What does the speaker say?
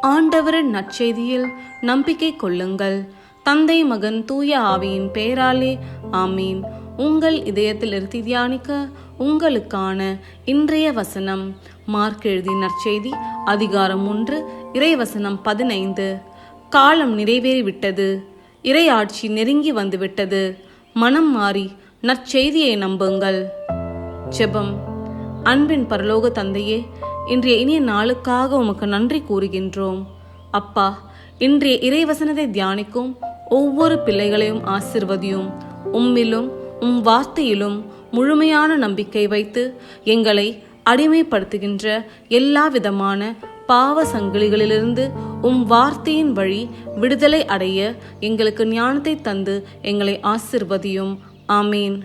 ஆண்டவரின் நற்செய்தியில் நம்பிக்கை கொள்ளுங்கள். தந்தை மகன் தூய ஆவியின் பெயராலே ஆமீன். உங்கள் இதயத்திலிருந்து தியானிக்க உங்களுக்கான இன்றைய வசனம். மார்க் எழுதி நற்செய்தி அதிகாரம் ஒன்று இறைவசனம் பதினைந்து. காலம் நிறைவேறிவிட்டது. இறையாட்சி நெருங்கி வந்துவிட்டது. மனம் மாறி நற்செய்தியை நம்புங்கள். ஜெபம். அன்பின் பரலோக தந்தையே இன்றைய இனிய நாளுக்காக உமக்கு நன்றி கூறுகின்றோம். அப்பா இன்றைய இறைவசனத்தை தியானிக்கும் ஒவ்வொரு பிள்ளைகளையும் ஆசிர்வதியும். உம்மிலும் உம் வார்த்தையிலும் முழுமையான நம்பிக்கை வைத்து எங்களை அடிமைப்படுத்துகின்ற எல்லா விதமான பாவ சங்கிலிகளிலிருந்து உம் வார்த்தையின் வழி விடுதலை அடைய எங்களுக்கு ஞானத்தை தந்து எங்களை ஆசிர்வதியும். ஆமீன்.